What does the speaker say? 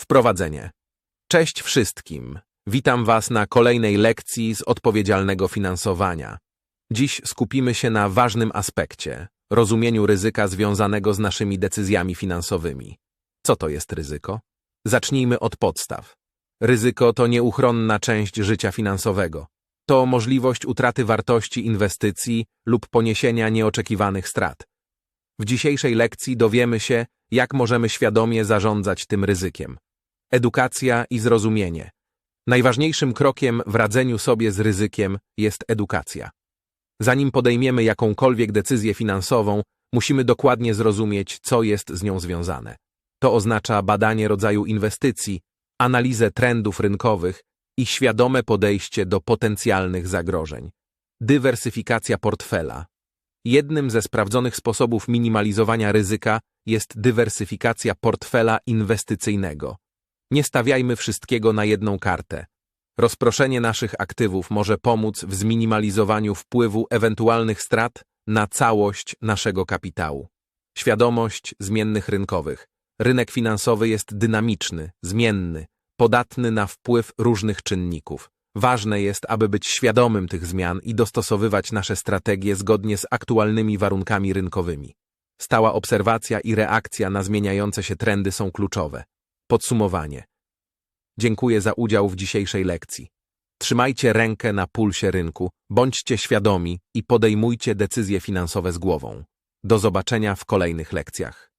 Wprowadzenie. Cześć wszystkim. Witam Was na kolejnej lekcji z odpowiedzialnego finansowania. Dziś skupimy się na ważnym aspekcie rozumieniu ryzyka związanego z naszymi decyzjami finansowymi. Co to jest ryzyko? Zacznijmy od podstaw. Ryzyko to nieuchronna część życia finansowego. To możliwość utraty wartości inwestycji lub poniesienia nieoczekiwanych strat. W dzisiejszej lekcji dowiemy się, jak możemy świadomie zarządzać tym ryzykiem. Edukacja i zrozumienie. Najważniejszym krokiem w radzeniu sobie z ryzykiem jest edukacja. Zanim podejmiemy jakąkolwiek decyzję finansową, musimy dokładnie zrozumieć, co jest z nią związane. To oznacza badanie rodzaju inwestycji, analizę trendów rynkowych i świadome podejście do potencjalnych zagrożeń. Dywersyfikacja portfela. Jednym ze sprawdzonych sposobów minimalizowania ryzyka jest dywersyfikacja portfela inwestycyjnego. Nie stawiajmy wszystkiego na jedną kartę. Rozproszenie naszych aktywów może pomóc w zminimalizowaniu wpływu ewentualnych strat na całość naszego kapitału. Świadomość zmiennych rynkowych. Rynek finansowy jest dynamiczny, zmienny, podatny na wpływ różnych czynników. Ważne jest, aby być świadomym tych zmian i dostosowywać nasze strategie zgodnie z aktualnymi warunkami rynkowymi. Stała obserwacja i reakcja na zmieniające się trendy są kluczowe. Podsumowanie. Dziękuję za udział w dzisiejszej lekcji. Trzymajcie rękę na pulsie rynku, bądźcie świadomi i podejmujcie decyzje finansowe z głową. Do zobaczenia w kolejnych lekcjach.